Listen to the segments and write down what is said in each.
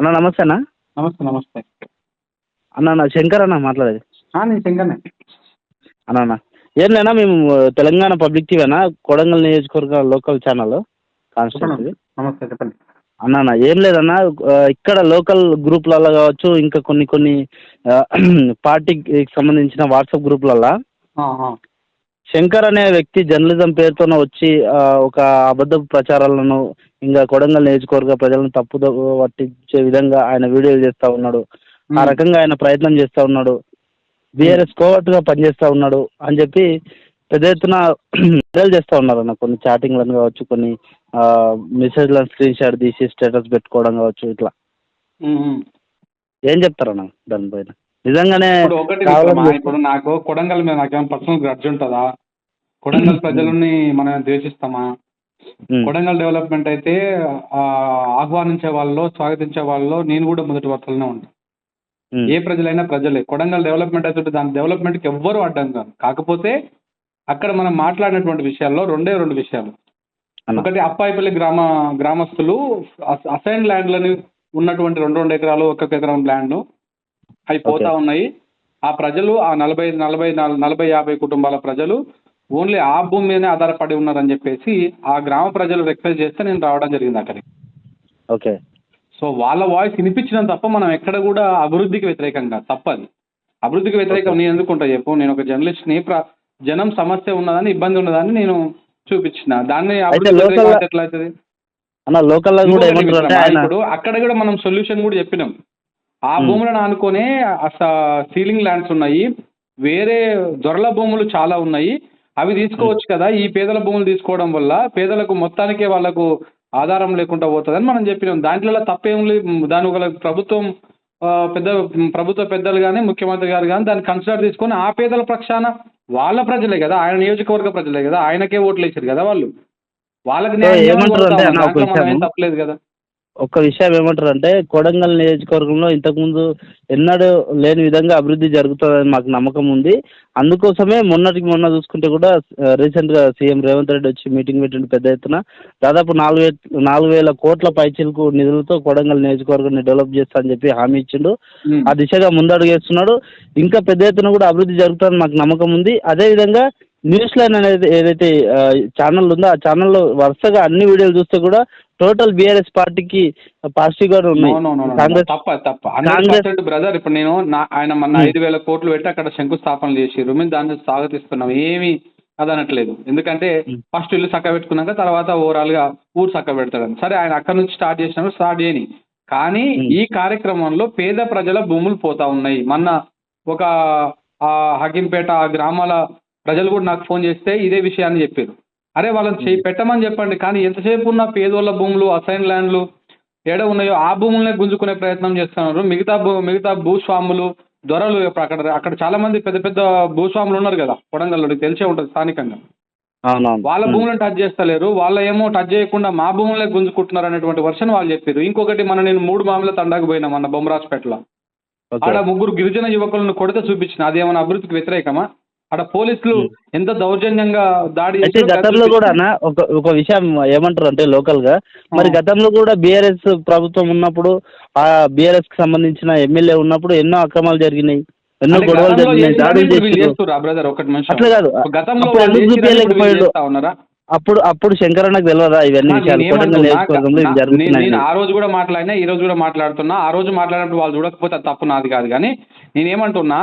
అన్న నమస్తే అన్న. నమస్తే నమస్తే. అన్న నా శంకర్ అన్న మాట్లాడేది. నేను శంకర్నే. అన్న అన్న. ఏం లేనా మేము తెలంగాణ పబ్లిక్ టీవీనా కొడంగల్ నియోజకవర్గ లోకల్ ఛానల్ కాన్స్టిట్యూన్సీ నమస్తే చెప్పండి. అన్న అన్న ఏం లేదన్న ఇక్కడ లోకల్ గ్రూప్లలో కావచ్చు ఇంకా కొన్ని కొన్ని పార్టీకి సంబంధించిన వాట్సాప్ గ్రూప్లలో. శంకర్ అనే వ్యక్తి జర్నలిజం పేరుతోనే వచ్చి ఒక అబద్ధ ప్రచారాలను ఇంకా కొడంగల్ నియోజకవర్గ ప్రజలను తప్పుదో పట్టించే విధంగా ఆయన వీడియోలు చేస్తూ ఉన్నాడు. ఆ రకంగా ఆయన ప్రయత్నం చేస్తూ ఉన్నాడు. బీఆర్ఎస్ కోవర్ట్గా పనిచేస్తూ ఉన్నాడు అని చెప్పి పెద్ద ఎత్తున వైరల్ చేస్తూ ఉన్నారు అన్న కొన్ని చాటింగ్లను కావచ్చు కొన్ని మెసేజ్లను స్క్రీన్ షాట్ తీసి స్టేటస్ పెట్టుకోవడం కావచ్చు ఇట్లా. ఏం చెప్తారన్న దానిపైన నిజంగానే ఇప్పుడు నాకు కొడంగల్ మీద నాకేమైనా పర్సనల్ గ్రడ్జ్ ఉంటుందా? కొడంగల్ ప్రజలని మనం ద్వేషిస్తామా? కొడంగల్ డెవలప్మెంట్ అయితే ఆహ్వానించే వాళ్ళలో స్వాగతించే వాళ్ళలో నేను కూడా మొదటి వరుసలోనే ఉంటాను ఏ ప్రజలైనా ప్రజలే. కొడంగల్ డెవలప్మెంట్ అయితే దాని డెవలప్మెంట్కి ఎవ్వరూ అడ్డం కాదు. కాకపోతే అక్కడ మనం మాట్లాడినటువంటి విషయాల్లో రెండే రెండు విషయాలు. ఒకటి అప్పాయిపల్లి గ్రామ గ్రామస్తులు అసైన్ ల్యాండ్లని ఉన్నటువంటి రెండు రెండు ఎకరాలు ఒక్కొక్క ఎకరం ల్యాండ్ అవి పోతా. ఉన్నాయి. ఆ ప్రజలు ఆ నలభై నలభై నాల్- నలభై యాభై కుటుంబాల ప్రజలు ఓన్లీ ఆ భూమి మీదనే ఆధారపడి ఉన్నారని చెప్పేసి ఆ గ్రామ ప్రజలు రిక్వెస్ట్ చేస్తే నేను రావడం జరిగింది అక్కడికి. ఓకే. సో వాళ్ళ వాయిస్ వినిపించడం తప్ప మనం ఎక్కడ కూడా అభివృద్ధికి వ్యతిరేకంగా తప్పది. అభివృద్ధికి వ్యతిరేకం నేను ఎందుకుంటా చెప్పు? నేను ఒక జర్నలిస్ట్ని ప్ర జనం సమస్య ఉన్నదని ఇబ్బంది ఉన్నదని నేను చూపించిన. దాన్ని అభివృద్ధి local- వ్యతిరేకం అంటే ఎట్లా అవుతుంది? అన్న లోకల్లో కూడా ఇంకొకటి ఏమంటారు అంటే మిత్రమా, ఆయన ఇప్పుడు అక్కడ కూడా మనం సొల్యూషన్ కూడా చెప్పినాం. ఆ Hmm. భూములను ఆనుకునే సీలింగ్ ల్యాండ్స్ ఉన్నాయి. వేరే దొరల భూములు చాలా ఉన్నాయి. అవి తీసుకోవచ్చు కదా. ఈ పేదల భూములు తీసుకోవడం వల్ల పేదలకు మొత్తానికే వాళ్ళకు ఆధారం లేకుండా పోతుందని మనం చెప్పినాం. దాంట్లో తప్పేం లేదు. దాని ఒక ప్రభుత్వం పెద్ద ప్రభుత్వ పెద్దలు కానీ ముఖ్యమంత్రి గారు కానీ దాన్ని కన్సిడర్ తీసుకొని ఆ పేదల పక్షాన వాళ్ళ ప్రజలే కదా. ఆయన నియోజకవర్గ ప్రజలే కదా. ఆయనకే ఓట్లు వేసారు కదా వాళ్ళు. వాళ్ళకి న్యాయం. తప్పలేదు కదా. ఒక్క విషయం ఏమంటారు అంటే కొడంగల్ నియోజకవర్గంలో ఇంతకుముందు ఎన్నడూ లేని విధంగా అభివృద్ధి జరుగుతుందని మాకు నమ్మకం ఉంది. అందుకోసమే మొన్నటికి మొన్న చూసుకుంటే కూడా రీసెంట్గా సీఎం రేవంత్ రెడ్డి వచ్చి మీటింగ్ పెట్టిండు పెద్ద ఎత్తున. దాదాపు నాలుగు వే నాలుగు వేల కోట్ల పైచిలకు నిధులతో కొడంగల్ నియోజకవర్గాన్ని డెవలప్ చేస్తా అని చెప్పి హామీ ఇచ్చిండు. ఆ దిశగా ముందడుగేస్తున్నాడు. ఇంకా పెద్ద ఎత్తున కూడా అభివృద్ధి జరుగుతుందని మాకు నమ్మకం ఉంది. అదేవిధంగా న్యూస్ లైన్ అనేది ఏదైతే ఛానల్ ఉందో ఆ ఛానల్లో వరుసగా అన్ని వీడియోలు చూస్తే కూడా టోటల్ బీఆర్ఎస్ పార్టీకి పాజిటివ్గా ఉన్నాయి. కాంగ్రెస్ తప్ప తప్ప హండ్రెడ్ బ్రదర్ ఇప్పుడు నేను నా ఆయన మొన్న Hmm. ఐదు వేల కోట్లు పెట్టి అక్కడ శంకుస్థాపన చేసిర్రు మేము దాన్ని స్వాగతిస్తున్నాం ఏమీ అదనట్లేదు ఎందుకంటే Hmm. ఫస్ట్ ఇల్లు చక్క పెట్టుకున్నాక తర్వాత ఓవరాల్గా ఊరు చక్క పెడతాడని సరే ఆయన అక్కడ నుంచి స్టార్ట్ చేసినప్పుడు స్టార్ట్ చేయని కానీ Hmm. ఈ కార్యక్రమంలో పేద ప్రజల భూములు పోతా ఉన్నాయి మొన్న ఒక ఆ హకింపేట ఆ గ్రామాల ప్రజలు కూడా నాకు ఫోన్ చేస్తే ఇదే విషయాన్ని చెప్పారు. అరే వాళ్ళని చేయి పెట్టమని చెప్పండి కానీ ఎంతసేపు ఉన్న పేదోళ్ళ భూములు అసైన్ ల్యాండ్లు ఏడ ఉన్నాయో ఆ భూములనే గుంజుకునే ప్రయత్నం చేస్తున్నారు. మిగతా భూ మిగతా భూస్వాములు దొరలు ఇప్పుడు అక్కడ అక్కడ చాలా మంది పెద్ద పెద్ద భూస్వాములు ఉన్నారు కదా కొడంగల్లో తెలిసే ఉంటుంది స్థానికంగా. వాళ్ళ. భూములను టచ్ చేస్తలేరు వాళ్ళ ఏమో టచ్ చేయకుండా మా భూములనే గుంజుకుంటున్నారు అనేటువంటి వర్షన్ వాళ్ళు చెప్పారు. ఇంకొకటి మన నేను మూడు మామూలు తండాకు పోయినా మన బొమ్మరాజ్పేటలో. ఆడ ముగ్గురు గిరిజన యువకులను కొడితే చూపించిన అదేమన్నా అభివృద్ధికి వ్యతిరేకమా? ఆడ పోలీసులు. ఎంత దౌర్జన్యంగా దాడి అయితే గతంలో. కూడా అన్న ఒక ఒక విషయం ఏమంటారు అంటే లోకల్గా మరి. గతంలో కూడా బీఆర్ఎస్ ప్రభుత్వం ఉన్నప్పుడు ఆ బీఆర్ఎస్కి సంబంధించిన ఎమ్మెల్యే ఉన్నప్పుడు ఎన్నో అక్రమాలు జరిగినాయి ఎన్నో గొడవలు జరిగినాయి దాడులు బ్రదర్ ఒకటి అట్లా కాదు. గతంలో అప్పుడు ఎందుకు చూపించలేకపోయాడు అప్పుడు అప్పుడు శంకరన్నకు తెలియదా ఇవన్నీ విషయాలు? నేను ఆ రోజు కూడా మాట్లాడినా ఈ రోజు కూడా మాట్లాడుతున్నా ఆ రోజు మాట్లాడినప్పుడు వాళ్ళు చూడకపోతే తప్పు నాది కాదు. కానీ నేనేమంటున్నా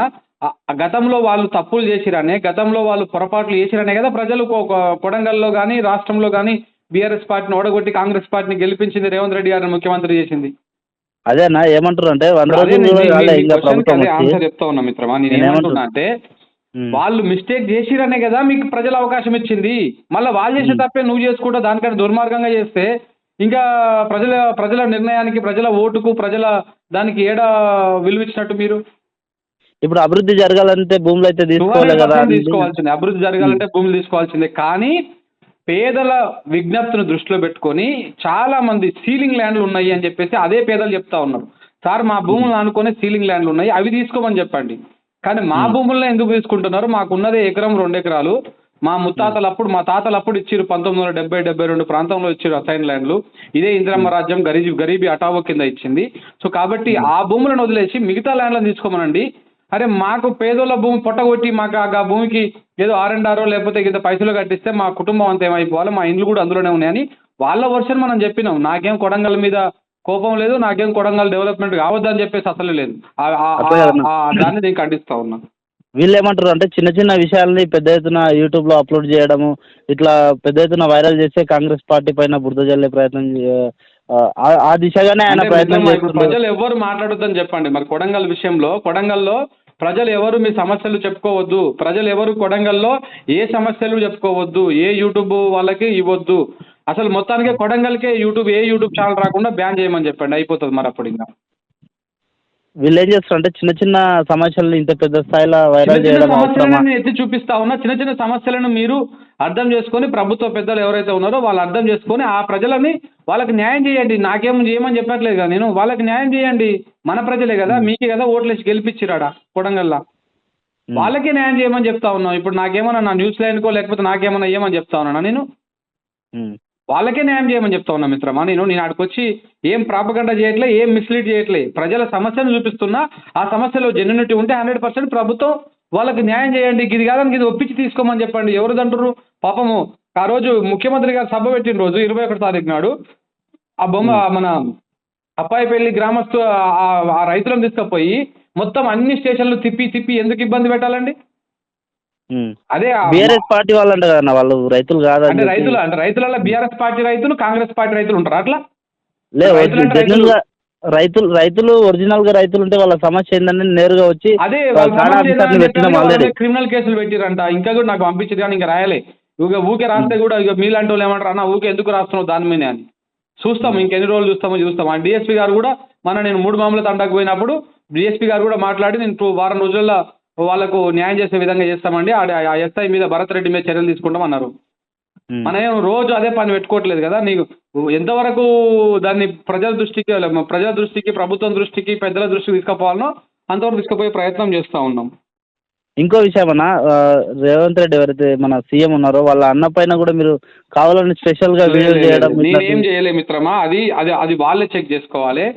గతంలో వాళ్ళు తప్పులు చేసిరనే గతంలో వాళ్ళు పొరపాట్లు చేసిరనే కదా ప్రజలు కొడంగల్లో కానీ రాష్ట్రంలో కానీ బీఆర్ఎస్ పార్టీని ఓడగొట్టి కాంగ్రెస్ పార్టీని గెలిపించింది రేవంత్ రెడ్డి గారిని ముఖ్యమంత్రి చేసింది. అదేనా ఏమంటారు అంటే ఆన్సర్ చెప్తా ఉన్నా మిత్రమా నేను నేను ఏమంటున్నా? అంటే. వాళ్ళు మిస్టేక్ చేసిరనే కదా మీకు ప్రజలు అవకాశం ఇచ్చింది. మళ్ళీ వాళ్ళు చేసే. తప్పే నువ్వు చేసుకుంటా దానికంటే దుర్మార్గంగా చేస్తే ఇంకా ప్రజల ప్రజల నిర్ణయానికి ప్రజల ఓటుకు ప్రజల దానికి ఏడ విలువ ఇచ్చినట్టు మీరు? ఇప్పుడు అభివృద్ధి జరగాలంటే భూములు అయితే తీసుకోవాలి 200% కదా. తీసుకోవాల్సిందే. అభివృద్ధి జరగాలంటే భూములు తీసుకోవాల్సిందే. కానీ పేదల విజ్ఞప్తిని దృష్టిలో పెట్టుకొని చాలా మంది సీలింగ్ ల్యాండ్లు ఉన్నాయి అని చెప్పేసి అదే పేదలు చెప్తా ఉన్నారు. సార్ మా భూములు అనుకునే సీలింగ్ ల్యాండ్లు ఉన్నాయి. అవి తీసుకోమని చెప్పండి. కానీ మా మ్మ్. భూముల్లో ఎందుకు తీసుకుంటున్నారు? మాకున్నదే ఎకరం రెండు ఎకరాలు. మా ముత్తాతలు అప్పుడు మా తాతలు అప్పుడు ఇచ్చిరు పంతొమ్మిది వందల డెబ్బై డెబ్బై రెండు ప్రాంతంలో ఇచ్చిరు అసైన్ ల్యాండ్లు. ఇదే ఇందిరమ్మ రాజ్యం గరీబీ గరీబీ అటావో కింద ఇచ్చింది. సో కాబట్టి ఆ భూములను వదిలేసి మిగతా ల్యాండ్లను తీసుకోమనండి. అరే మాకు పేదోళ్ళ భూమి పొట్టగొట్టి మాకు ఆ భూమికి ఏదో ఆర్ అండ్ ఆరో లేకపోతే ఇంత పైసలు కట్టిస్తే మా కుటుంబం అంతా ఏమైపోవాలి మా ఇండ్లు కూడా అందులోనే ఉన్నాయని వాళ్ళ వర్షన్ మనం చెప్పినాం. నాకేం కొడంగల్ మీద కోపం లేదు నాకేం కొడంగల్ డెవలప్మెంట్ కావద్దని చెప్పేసి అసలు లేదు. దాన్ని నేను ఖండిస్తా ఉన్నా. వీళ్ళు ఏమంటారు అంటే చిన్న చిన్న విషయాల్ని పెద్ద ఎత్తున యూట్యూబ్లో అప్లోడ్ చేయడము ఇట్లా పెద్ద ఎత్తున వైరల్ చేస్తే కాంగ్రెస్ పార్టీ పైన బురద జల్లే ప్రయత్నం ఆ దిశగానే ఆయన ప్రయత్నం ప్రజలు ఎవరు మాట్లాడొద్దని చెప్పండి. మరి కొడంగల్ విషయంలో కొడంగల్లో ప్రజలు ఎవరు మీ సమస్యలు చెప్పుకోవద్దు? ప్రజలు ఎవరు కొడంగల్లో ఏ సమస్యలు చెప్పుకోవద్దు? ఏ యూట్యూబ్ వాళ్ళకి ఇవ్వద్దు? అసలు మొత్తానికి కొడంగల్కే యూట్యూబ్ ఏ యూట్యూబ్ ఛానల్ రాకుండా బ్యాన్ చేయమని చెప్పండి. అయిపోతుంది మరి అప్పుడు ఇంకా. వీళ్ళు ఏం చేస్తారు అంటే చిన్న చిన్న సమస్యలను ఇంత పెద్ద స్థాయిలో వైరల్ చిన్న చేయడం అవసరమా? సమస్యలను నేను ఎత్తి చూపిస్తా ఉన్నా చిన్న చిన్న సమస్యలను మీరు అర్థం చేసుకొని ప్రభుత్వ పెద్దలు ఎవరైతే ఉన్నారో వాళ్ళు అర్థం చేసుకొని ఆ ప్రజలని వాళ్ళకి న్యాయం చేయండి. నాకేం చేయమని చెప్పట్లేదు కదా నేను. వాళ్ళకి న్యాయం చేయండి. మన ప్రజలే కదా. మీకే కదా ఓట్లేసి గెలిపించిరాడా కొడంగల్లా. వాళ్ళకే న్యాయం చేయమని చెప్తా ఉన్నాం. ఇప్పుడు నాకేమన్నా నా న్యూస్ లైన్కో లేకపోతే నాకేమన్నా ఏమని చెప్తా ఉన్నానా నేను? ఉమ్. వాళ్ళకే న్యాయం చేయమని చెప్తా ఉన్నా మిత్రమా నేను. నేను ఆడికి వచ్చి ఏం ప్రాపగండ చేయట్లే ఏం మిస్లీడ్ చేయట్లే. ప్రజల సమస్యను చూపిస్తున్నా. ఆ సమస్యలో జెన్యునిటీ ఉంటే హండ్రెడ్ పర్సెంట్ ప్రభుత్వం వాళ్ళకి న్యాయం చేయండి. ఇది కాదని ఇది ఒప్పించి తీసుకోమని చెప్పండి. ఎవరు అంటారు పాపము ఆ రోజు ముఖ్యమంత్రి గారు సభ పెట్టిన రోజు ఇరవై ఒకటి తారీఖు నాడు ఆ బొమ్మ మన అప్పాయిపల్లి గ్రామస్తు ఆ- రైతులను తీసుకుపోయి మొత్తం అన్ని స్టేషన్లు తిప్పి తిప్పి ఎందుకు ఇబ్బంది పెట్టాలండి. అదే బీఆర్ఎస్ పార్టీ వాళ్ళు అంట కదా వాళ్ళు రైతులు కాదని అంటే రైతులు అంటే రైతులలో బీఆర్ఎస్ పార్టీ రైతులు కాంగ్రెస్ పార్టీ రైతులు ఉంటారు అట్లా? లేదు రైతులు. రైతులు రైతులు ఒరిజినల్గా రైతులు ఉంటే వాళ్ళ సమస్య ఏంటని నేరుగా వచ్చి అదే క్రిమినల్ కేసులు పెట్టిరంట. ఇంకా కూడా నాకు పంపించింది కానీ ఇంకా రాయలే. ఊకే ఊకే రాస్తే కూడా ఇక మీలాంటి వాళ్ళు ఏమంటారు అన్న ఊకే ఎందుకు రాస్తున్నావు దాని మీద అని. చూస్తాం ఇంకెన్ని రోజులు చూస్తామో చూస్తాం. ఆ డిఎస్పీ గారు కూడా మన నేను మూడు మామూలు తండాకు పోయినప్పుడు డిఎస్పీ గారు కూడా మాట్లాడి నేను వారం రోజుల్లో వాళ్ళకు న్యాయం చేసే విధంగా చేస్తామండి. ఆ ఎస్ఐ మీద భరత్ రెడ్డి మీద చర్యలు తీసుకుంటాం అన్నారు. మనం ఏం రోజు అదే పని పెట్టుకోవట్లేదు కదా. నీకు ఎంతవరకు దాన్ని ప్రజల దృష్టికి ప్రజల దృష్టికి ప్రభుత్వం దృష్టికి పెద్దల దృష్టికి తీసుకుపోవాలనో అంతవరకు తీసుకుపోయే ప్రయత్నం చేస్తూ ఉన్నాం. ఇంకో విషయం అన్న రేవంత్ రెడ్డి ఎవరైతే మన సీఎం ఉన్నారో వాళ్ళ అన్న పైన కూడా మీరు కావాలని స్పెషల్గా వీడియో చేయడం నేనేం చేయలే మిత్రమా. అది అది అది వాళ్ళే చెక్ చేసుకోవాలి.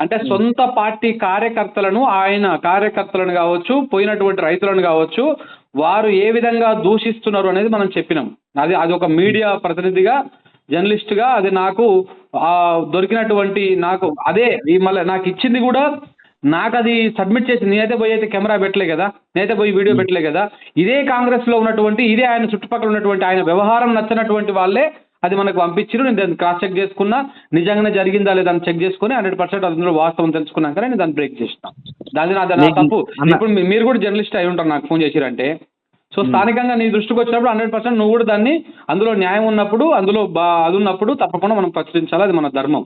అంటే సొంత పార్టీ కార్యకర్తలను ఆయన కార్యకర్తలను కావచ్చు పోయినటువంటి రైతులను కావచ్చు వారు ఏ విధంగా దూషిస్తున్నారు అనేది మనం చెప్పినాం. అది అది ఒక మీడియా ప్రతినిధిగా జర్నలిస్ట్గా అది నాకు ఆ, దొరికినటువంటి నాకు అదే ఈ మళ్ళీ నాకు ఇచ్చింది కూడా నాకు అది సబ్మిట్ చేసి నేనైతే పోయి అయితే కెమెరా పెట్టలే కదా నేనైతే పోయి వీడియో పెట్టలే కదా ఇదే కాంగ్రెస్లో ఉన్నటువంటి ఇదే ఆయన చుట్టుపక్కల ఉన్నటువంటి ఆయన వ్యవహారం నచ్చినటువంటి వాళ్ళే అది మనకు పంపించారు నేను దాన్ని క్రాస్ చెక్ చేసుకున్నా నిజంగానే జరిగిందా లేదా అని చెక్ చేసుకుని హండ్రెడ్ పర్సెంట్ అందులో వాస్తవం తెలుసుకున్నాకనే నేను దాన్ని బ్రేక్ చేసిన దాని నా తప్పు. ఇప్పుడు మీరు కూడా జర్నలిస్ట్ అయి ఉంటారు నాకు ఫోన్ చేసిరంటే. సో స్థానికంగా నీ దృష్టికి వచ్చినప్పుడు హండ్రెడ్ పర్సెంట్ నువ్వు కూడా దాన్ని అందులో న్యాయం ఉన్నప్పుడు అందులో బా అది ఉన్నప్పుడు తప్పకుండా మనం ప్రచురించాలి అది మన ధర్మం.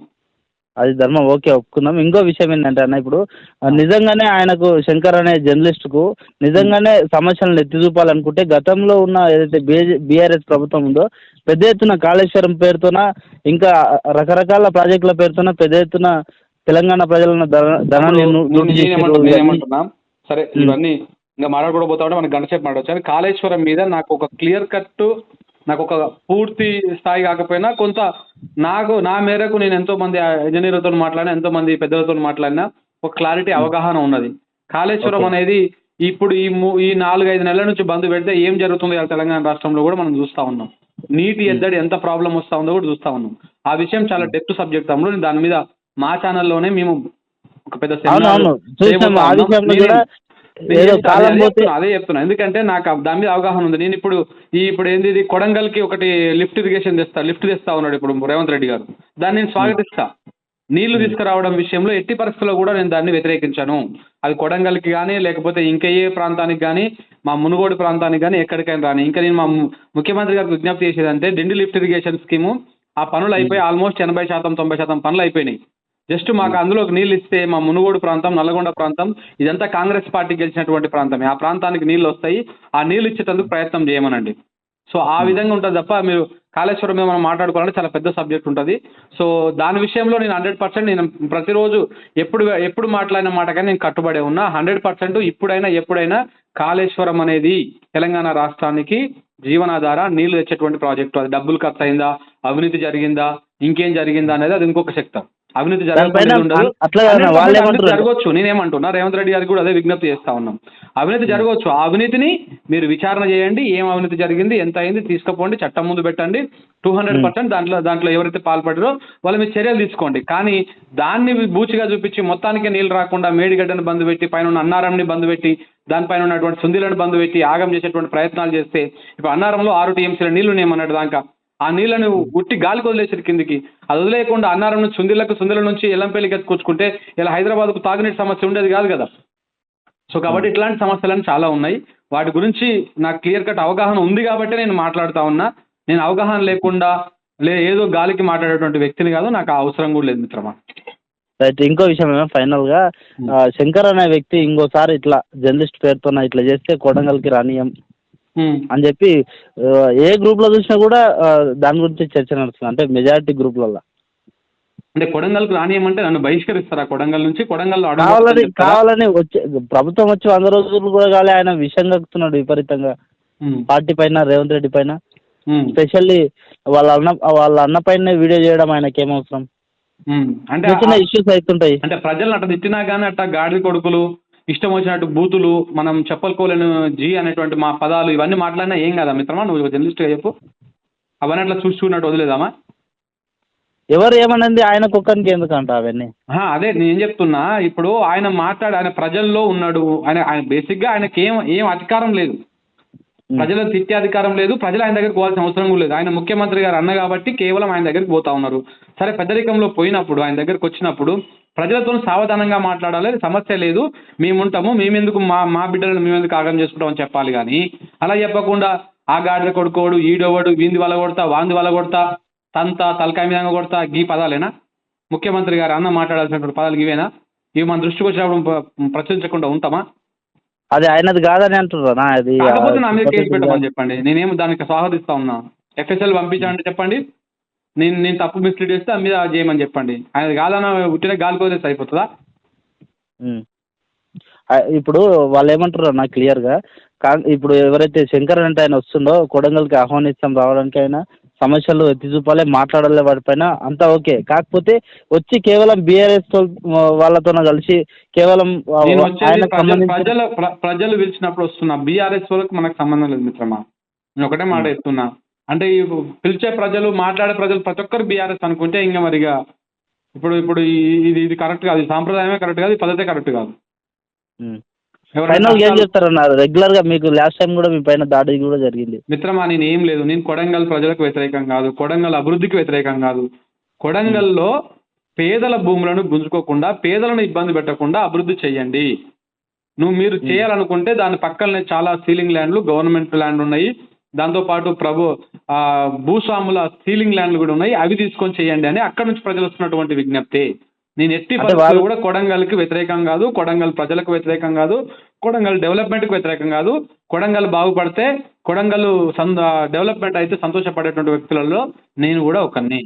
అది ధర్మం. ఓకే ఒప్పుకుందాం. ఇంకో విషయం ఏంటంటే అన్న ఇప్పుడు నిజంగానే ఆయనకు శంకర్ అనే జర్నలిస్ట్కు నిజంగానే సమస్యలను ఎత్తి చూపాలనుకుంటే గతంలో ఉన్న ఏదైతే బీఆర్ఎస్ ప్రభుత్వం ఉందో పెద్ద ఎత్తున కాళేశ్వరం పేరుతోన ఇంకా రకరకాల ప్రాజెక్టుల పేరుతోన పెద్ద ఎత్తున తెలంగాణ ప్రజలను ధన- ధనాన్ని. నేనేమంటున్నా- సరే ఇవన్నీ ఇంకా మాట్లాడుకోవడం పోతా ఉంటే. మనకి గంట సేపు మాట్లాడచ్చు. కానీ కాళేశ్వరం మీద నాకు ఒక క్లియర్ కట్ నాకు ఒక పూర్తి స్థాయి కాకపోయినా కొంత నాకు నా మేరకు నేను ఎంతో మంది ఇంజనీర్లతో మాట్లాడినా ఎంతో మంది పెద్దలతో మాట్లాడినా ఒక క్లారిటీ అవగాహన ఉన్నది. కాళేశ్వరం. అనేది ఇప్పుడు ఈ ము- ఈ నాలుగు ఐదు నెలల నుంచి బంద్ పెడితే ఏం జరుగుతుంది తెలంగాణ రాష్ట్రంలో కూడా మనం చూస్తా ఉన్నాం. నీటి ఎద్దడి ఎంత ప్రాబ్లం వస్తా ఉందో కూడా చూస్తా ఉన్నాం. ఆ విషయం చాలా డెప్త్ సబ్జెక్ట్ తమ్ముడు. నేను దాని మీద మా ఛానల్లోనే మేము ఒక పెద్ద ఏదో కాలం అదే పోతే చెప్తున్నా, అదే చెప్తున్నా. ఎందుకంటే నాకు దాని మీద అవగాహన ఉంది. నేను ఇప్పుడు ఈ ఇప్పుడు ఏంది ఇది కొడంగల్కి ఒకటి లిఫ్ట్ ఇరిగేషన్ తెస్తా లిఫ్ట్ తెస్తా ఉన్నాడు ఇప్పుడు రేవంత్ రెడ్డి గారు. దాన్ని నేను స్వాగతిస్తా. నీళ్ళు తీసుకురావడం విషయంలో ఎట్టి పరిస్థితుల్లో కూడా నేను దాన్ని వ్యతిరేకించాను. అది కొడంగల్కి కానీ లేకపోతే ఇంకా ఏ ప్రాంతానికి కానీ మా మునుగోడు ప్రాంతానికి కానీ ఎక్కడికైనా రాని ఇంకా నేను ము- ముఖ్యమంత్రి గారికి విజ్ఞప్తి చేసేదంటే డిండి లిఫ్ట్ ఇరిగేషన్ స్కీము. ఆ పనులు అయిపోయి ఆల్మోస్ట్ ఎనభై శాతం తొంభై శాతం పనులు అయిపోయినాయి. జస్ట్ మాకు అందులోకి నీళ్ళు ఇస్తే మా మునుగోడు ప్రాంతం నల్లగొండ ప్రాంతం ఇదంతా కాంగ్రెస్ పార్టీ గెలిచినటువంటి ప్రాంతమే. ఆ ప్రాంతానికి నీళ్ళు వస్తాయి. ఆ నీళ్ళు ఇచ్చేటందుకు ప్రయత్నం చేయమనండి. సో ఆ విధంగా ఉంటుంది తప్ప మీరు కాళేశ్వరం మీద మనం మాట్లాడుకోవాలంటే చాలా పెద్ద సబ్జెక్ట్ ఉంటుంది. సో దాని విషయంలో నేను హండ్రెడ్ పర్సెంట్ నేను ప్రతిరోజు ఎప్పుడు ఎప్పుడు మాట్లాడిన మాట కానీ నేను కట్టుబడే ఉన్నా. హండ్రెడ్ పర్సెంట్ ఇప్పుడైనా ఎప్పుడైనా కాళేశ్వరం అనేది తెలంగాణ రాష్ట్రానికి జీవనాధార నీళ్ళు తెచ్చేటువంటి ప్రాజెక్టు. అది డబ్బులు ఖర్చు అయిందా? అవినీతి జరిగిందా? ఇంకేం జరిగిందా అనేది అది ఇంకొక సెక్టర్. అవినీతి దానిపైన జరగకుండా ఉండదు. అట్లా కాదు, 100% వాళ్ళు అవినీతి ఏమంటారు? జరగవచ్చు. నేనేమంటున్నా రేవంత్ రెడ్డి గారికి కూడా అదే విజ్ఞప్తి చేస్తా ఉన్నాం. అవినీతి జరగవచ్చు. ఆ అవినీతిని మీరు విచారణ చేయండి. ఏం అవినీతి జరిగింది ఎంత అయింది తీసుకుపోండి చట్టం ముందు పెట్టండి. టూ హండ్రెడ్ పర్సెంట్ దాంట్లో దాంట్లో ఎవరైతే పాల్పడారో వాళ్ళ మీద చర్యలు తీసుకోండి. కానీ దాన్ని బూచిగా చూపించి మొత్తానికి నీళ్ళు రాకుండా మేడిగడ్డను బంద్ పెట్టి పైన ఉన్న అన్నారంని బంద్ పెట్టి దానిపైన ఉన్నటువంటి సుందిలను బంద్ పెట్టి ఆగం చేసేటువంటి ప్రయత్నాలు చేస్తే ఇప్పుడు అన్నారంలో ఆరు టీఎంసీల నీళ్ళు నేమన్నాడు దాకా ఆ నీళ్ళను ఉట్టి గాలికి వదిలేసారు కిందికి. అది వదిలేయకుండా అన్నారం నుంచి సుందిలకు సుందిల నుంచి ఎల్లంపల్లికి ఎత్తుకొచ్చుకుంటే ఇలా హైదరాబాద్కు తాగునీటి సమస్య ఉండేది కాదు కదా. సో కాబట్టి ఇట్లాంటి సమస్యలు చాలా ఉన్నాయి. వాటి గురించి నాకు క్లియర్ కట్ అవగాహన ఉంది కాబట్టి నేను మాట్లాడుతా ఉన్నా. నేను అవగాహన లేకుండా లే ఏదో గాలికి మాట్లాడేటువంటి వ్యక్తిని కాదు నాకు ఆ అవసరం కూడా లేదు మిత్రమా. రైట్ ఇంకో విషయం ఏమో ఫైనల్గా? శంకర్ అనే వ్యక్తి ఇంకోసారి ఇట్లా జర్నలిస్ట్ పేరుతో ఇట్లా చేస్తే కొడంగల్కి రానియం. అని చెప్పి ఏ గ్రూప్లో చూసినా కూడా దాని గురించి చర్చ నడుస్తుంది అంటే మెజారిటీ గ్రూప్లలో అంటే కొడంగల్కు రానియమంటే నన్ను బహిష్కరిస్తారా కొడంగల్ నుంచి కొడంగల్లో అడుగు కావాలని? కావాలని వచ్చే ప్రభుత్వం వచ్చి వంద రోజులు కూడా కాలే ఆయన విషయం కక్కుతున్నాడు విపరీతంగా. పార్టీ పైన రేవంత్ రెడ్డి పైన. స్పెషల్లీ వాళ్ళ అన్న వాళ్ళ అన్న పైన వీడియో చేయడం ఆయనకి ఏమవసరం. అంటే ఇష్యూస్ అవుతుంటాయి అంటే ప్రజలను అట్లా తిట్టినా కానీ అట్లా గాడి కొడుకులు ఇష్టం వచ్చినట్టు బూతులు మనం చెప్పలుకోలేని జీ అనేటువంటి మా పదాలు ఇవన్నీ మాట్లాడినా ఏం కదా మిత్రమా? నువ్వు జర్నలిస్ట్గా చెప్పు. అవన్నీ అట్లా చూసి చూడనట్టు వదిలేదామా? ఎవరు ఏమన్నది ఆయనకు ఒక్కరికి ఎందుకంట అవన్నీ? అదే నేను చెప్తున్నా. ఇప్పుడు ఆయన మాట్లాడి ఆయన ప్రజల్లో ఉన్నాడు. ఆయన ఆయన బేసిక్గా ఆయనకి ఏం ఏం అధికారం లేదు. ప్రజలను తిట్టే అధికారం లేదు ప్రజలు ఆయన దగ్గరికి పోవాల్సిన అవసరం కూడా లేదు. ఆయన ముఖ్యమంత్రి గారు అన్న కాబట్టి కేవలం ఆయన దగ్గరికి పోతా ఉన్నారు. సరే పెద్దరికంలో పోయినప్పుడు ఆయన దగ్గరికి వచ్చినప్పుడు ప్రజలతో సావధానంగా మాట్లాడాలి సమస్య లేదు మేముంటాము మేమెందుకు మా మా బిడ్డలను మేమెందుకు ఆగం చేసుకుంటామని చెప్పాలి కానీ అలా చెప్పకుండా ఆ గాడిద కొడుకోడు ఈడోవడు వీంది వల్ల కొడతా వాంది వల్ల కొడతా తంత తలకాయ మీద కొడతా గీ పదాలేనా? ముఖ్యమంత్రి గారు అన్న మాట్లాడాల్సినటువంటి పదాలు ఇవేనా? ఇవి మన దృష్టికి వచ్చినప్పుడు ప్రచురించకుండా ఉంటామా? అది ఆయనది కాదని అంటున్నారా అది కాకపోతే నా మీద కేసు పెట్టమని చెప్పండి. నేనేం దానికి స్వాగతిస్తా ఉన్నా. ఎఫ్ఎస్ఎల్ పంపించాలంటే చెప్పండి. నేను నేను తప్పు మిస్లీడ్ చేస్తే దాని మీద చేయమని చెప్పండి. ఆయన కాదన్న ఉట్టిన గాలి కోదేస్తే అయిపోతుందా ఇప్పుడు వాళ్ళు ఏమంటారు నాకు క్లియర్గా కా ఇప్పుడు ఎవరైతే శంకర్ అంటే ఆయన వస్తుండో కొడంగల్కి ఆహ్వానిస్తాం రావడానికి అయినా సమస్యలు ఎత్తి చూపాలి మాట్లాడాలి వాటిపైన అంతా ఓకే. కాకపోతే వచ్చి కేవలం బీఆర్ఎస్ వాళ్ళతో కలిసి కేవలం ప్రజలు ప్రజల ప్ర- ప్రజలు పిలిచినప్పుడు వస్తున్నా. బీఆర్ఎస్ వాళ్ళకి మనకు సంబంధం లేదు మిత్రమా. నేను ఒకటే మాట చెప్తున్నా అంటే ఈ పిలిచే ప్రజలు మాట్లాడే ప్రజలు ప్రతి ఒక్కరు బీఆర్ఎస్ అనుకుంటే ఇంకా మరిగా ఇప్పుడు ఇప్పుడు ఇది ఇది కరెక్ట్ కాదు. సాంప్రదాయమే కరెక్ట్ కాదు. ఈ పద్ధతే కరెక్ట్ కాదు. ఫైనల్ ఏం చెప్తారన్నారు? రెగ్యులర్గా మీకు లాస్ట్ టైం కూడా మీ పైన దాడి కూడా జరిగింది. మిత్రమా నేను ఏం లేదు. నేను కొడంగల్ ప్రజలకు వ్యతిరేకం కాదు. కొడంగల్ అభివృద్ధికి వ్యతిరేకం కాదు. కొడంగల్లో పేదల భూములను గుంజుకోకుండా పేదలను ఇబ్బంది పెట్టకుండా అభివృద్ధి చేయండి నువ్వు మీరు చేయాలనుకుంటే దాని పక్కనే చాలా సీలింగ్ ల్యాండ్లు గవర్నమెంట్ ల్యాండ్ ఉన్నాయి. దాంతోపాటు ప్రభు ఆ, భూస్వాముల సీలింగ్ ల్యాండ్లు కూడా ఉన్నాయి. అవి తీసుకొని చేయండి అని అక్కడ నుంచి ప్రజలు వస్తున్నటువంటి విజ్ఞప్తి. నేను ఎట్టి వాళ్ళు- కూడా కొడంగల్కి వ్యతిరేకం కాదు కొడంగల్ ప్రజలకు వ్యతిరేకం కాదు కొడంగల్ డెవలప్మెంట్కి వ్యతిరేకం కాదు. కొడంగల్ బాగుపడితే కొడంగల్ సంద డెవలప్మెంట్ అయితే సంతోషపడేటువంటి వ్యక్తులలో నేను కూడా ఒకరిని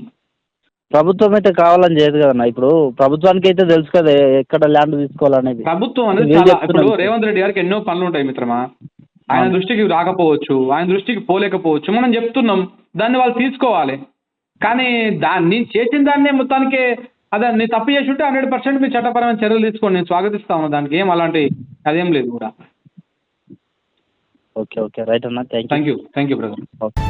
ప్రభుత్వం అయితే కావాలని చేయదు కదన్నా. ఇప్పుడు ప్రభుత్వానికి అయితే తెలుసు కదా ఎక్కడ ల్యాండ్ తీసుకోవాలనేది. ప్రభుత్వం అనేది చాలా. ఇప్పుడు రేవంత్ రెడ్డి గారికి ఎన్నో పనులు ఉంటాయి మిత్రమా? ఆయన. దృష్టికి రాకపోవచ్చు ఆయన దృష్టికి పోలేకపోవచ్చు. మనం చెప్తున్నాం దాన్ని వాళ్ళు తీసుకోవాలి. కానీ దాన్ని నేను చేసిన దాన్నే మొత్తానికి అదే నేను తప్పు చేసి ఉంటే హండ్రెడ్ పర్సెంట్ మీరు చట్టపరమైన చర్యలు తీసుకోండి. నేను స్వాగతిస్తాను దానికి. ఏం అలాంటి అదేం లేదు కూడా. Okay okay. రైట్ అన్న thank you thank you thank you brother. Okay.